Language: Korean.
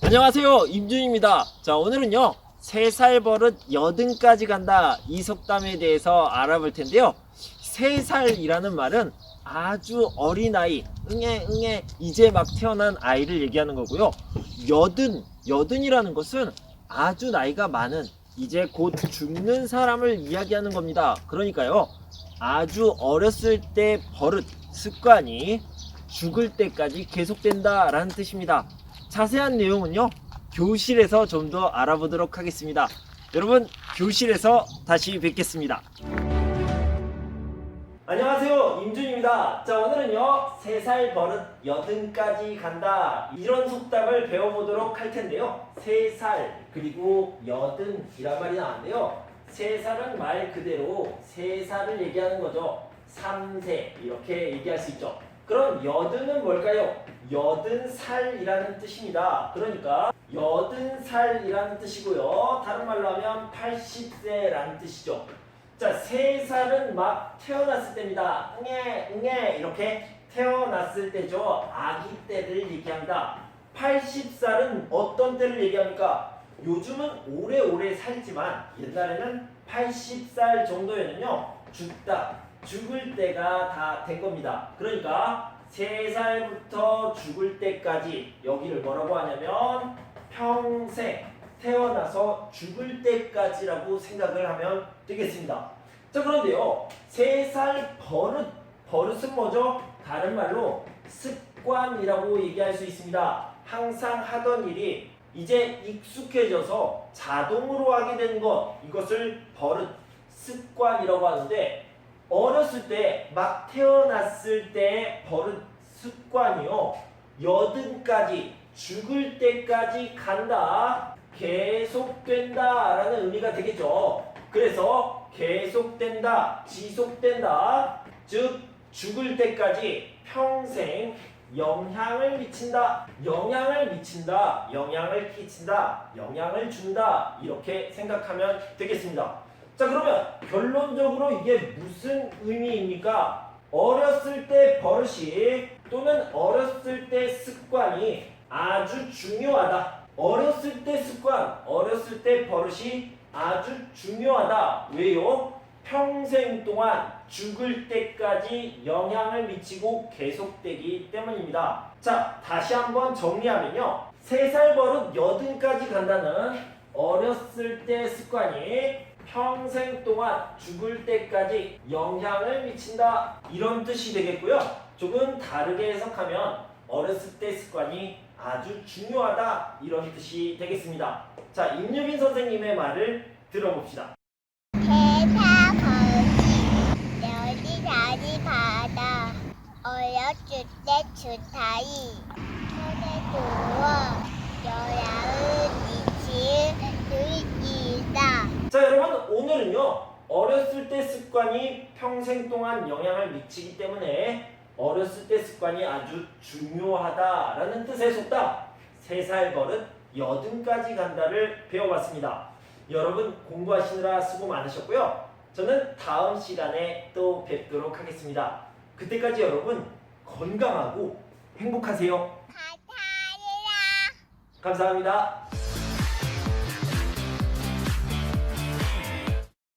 안녕하세요 임준입니다. 자 오늘은요 세 살 버릇 여든까지 간다 이 속담에 대해서 알아볼 텐데요. 세 살이라는 말은 아주 어린 아이 응애 응애 이제 막 태어난 아이를 얘기하는 거고요. 여든 여든이라는 것은 아주 나이가 많은 이제 곧 죽는 사람을 이야기하는 겁니다. 그러니까요 아주 어렸을 때 버릇 습관이 죽을 때까지 계속된다 라는 뜻입니다 자세한 내용은요 교실에서 좀 더 알아보도록 하겠습니다. 여러분 교실에서 다시 뵙겠습니다. 안녕하세요. 임준입니다. 자 오늘은요 3살 버릇 여든까지 간다. 이런 속담을 배워보도록 할 텐데요. 3살 그리고 여든이란 말이 나왔는데요. 3살은 말 그대로 3살을 얘기하는 거죠. 3세 이렇게 얘기할 수 있죠 그럼 여든은 뭘까요? 여든 살이라는 뜻입니다. 그러니까 여든 살이라는 뜻이고요. 다른 말로 하면 80세라는 뜻이죠. 자, 세 살은 막 태어났을 때입니다. 응애, 응애 이렇게 태어났을 때죠. 아기 때를 얘기합니다. 80살은 어떤 때를 얘기합니까? 요즘은 오래오래 살지만 옛날에는 80살 정도에는요 죽다 죽을 때가 다 된 겁니다. 그러니까 3살부터 죽을 때까지 여기를 뭐라고 하냐면 평생 태어나서 죽을 때까지라고 생각을 하면 되겠습니다. 자 그런데요 3살 버릇 버릇은 뭐죠? 다른 말로 습관이라고 얘기할 수 있습니다. 항상 하던 일이 이제 익숙해져서 자동으로 하게 되는 것 이것을 버릇 습관이라고 하는데 어렸을 때 막 태어났을 때 버릇 습관이요. 여든까지 죽을 때까지 간다. 계속된다 라는 의미가 되겠죠. 그래서 계속된다 지속된다. 즉 죽을 때까지 평생 영향을 미친다 영향을 미친다 영향을 끼친다 영향을 준다. 이렇게 생각하면 되겠습니다 자 그러면 결론적으로 이게 무슨 의미입니까? 어렸을 때 버릇이 또는 어렸을 때 습관이 아주 중요하다. 어렸을 때 습관, 어렸을 때 버릇이 아주 중요하다. 왜요? 평생 동안 죽을 때까지 영향을 미치고 계속되기 때문입니다. 자, 다시 한번 정리하면요. 3살 버릇 여든까지 간다는 어렸을 때 습관이 평생 동안 죽을 때까지 영향을 미친다 이런 뜻이 되겠고요. 조금 다르게 해석하면 어렸을 때 습관이 아주 중요하다 이런 뜻이 되겠습니다. 자 임유빈 선생님의 말을 들어봅시다. 대사 버릇이 여기 다리 바다 어렸을 때 주타이 손에 두어 여야의 미칠 일이다 자 여러분 오늘은요 어렸을 때 습관이 평생 동안 영향을 미치기 때문에 어렸을 때 습관이 아주 중요하다라는 뜻의 속담 3살 버릇 여든까지 간다를 배워봤습니다. 여러분 공부하시느라 수고 많으셨고요. 저는 다음 시간에 또 뵙도록 하겠습니다. 그때까지 여러분 건강하고 행복하세요. 감사합니다